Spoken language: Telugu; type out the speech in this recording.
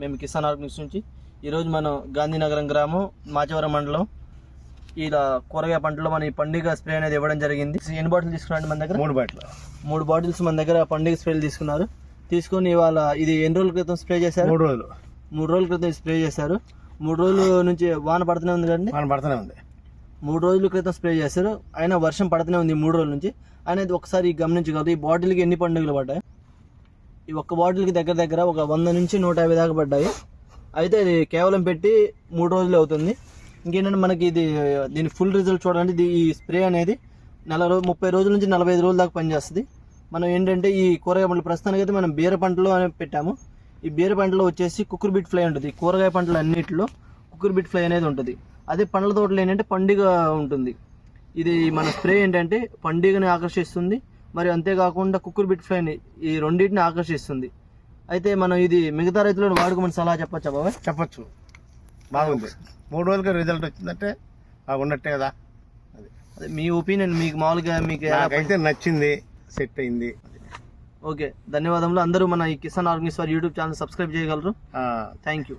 మేము కిసాన్ ఆర్గనిక్స్ నుంచి ఈరోజు మనం గాంధీనగరం గ్రామం మాచవరం మండలం. ఇలా కూరగాయ పంటలో మన ఈ పండుగ స్ప్రే అనేది ఇవ్వడం జరిగింది. ఎన్ని బాటిల్ తీసుకున్నాండి మన దగ్గర? మూడు బాటిల్. మూడు బాటిల్స్ మన దగ్గర పండుగ స్ప్రేలు తీసుకున్నారు. తీసుకొని ఇవాళ ఇది ఎన్ని రోజుల క్రితం స్ప్రే చేశారు? మూడు రోజులు. మూడు రోజుల క్రితం స్ప్రే చేశారు. మూడు రోజుల నుంచి వాన పడుతూనే ఉంది కదండి? మనం పడుతూనే ఉంది. మూడు రోజుల క్రితం స్ప్రే చేశారు. అయినా వర్షం పడుతూనే ఉంది మూడు రోజుల నుంచి. అనేది ఒకసారి గమనించగలరు. ఈ బాటిల్కి ఎన్ని పండుగలు పడ్డాయి? ఈ ఒక్క బాటిల్కి దగ్గర దగ్గర ఒక వంద నుంచి నూట యాభై దాకా పడ్డాయి. అయితే ఇది కేవలం పెట్టి మూడు రోజులు అవుతుంది. ఇంకేంటంటే మనకి ఇది దీని ఫుల్ రిజల్ట్ చూడాలంటే ఇది ఈ స్ప్రే అనేది నెల రోజు ముప్పై రోజుల నుంచి నలభై ఐదు రోజుల దాకా పనిచేస్తుంది. మనం ఏంటంటే ఈ కూరగాయ పంటలు ప్రస్తుతానికి అయితే మనం బీర పంటలు అని పెట్టాము. ఈ బీర పంటలో వచ్చేసి కుక్కుర్ బిట్ ఫ్లై ఉంటుంది. ఈ కూరగాయ పంటలు అన్నిటిలో కుక్కుర్ బిట్ ఫ్లై అనేది ఉంటుంది. అదే పండ్ల తోటలు ఏంటంటే పండుగ ఉంటుంది. ఇది మన స్ప్రే ఏంటంటే పండుగని ఆకర్షిస్తుంది. మరి అంతేకాకుండా కుక్కుర్ బిట్ ఫ్లైని ఈ రెండింటిని ఆకర్షిస్తుంది. అయితే మనం ఇది మిగతా రైతులను వాడుకోమని సలహా చెప్పచ్చా బాబాయ్? చెప్పొచ్చు. బాగుంది. మూడు రోజులకి రిజల్ట్ వచ్చిందంటే బాగున్నట్టే కదా. అది. అదే మీ ఒపీనియన్ మీకు మామూలుగా మీకు నాకైతే నచ్చింది. సెట్ అయింది. ఓకే ధన్యవాదములు. అందరూ మన ఈ కిసాన్ ఆర్గనైజ్ వారి యూట్యూబ్ ఛానల్ సబ్స్క్రైబ్ చేయగలరు. Thank you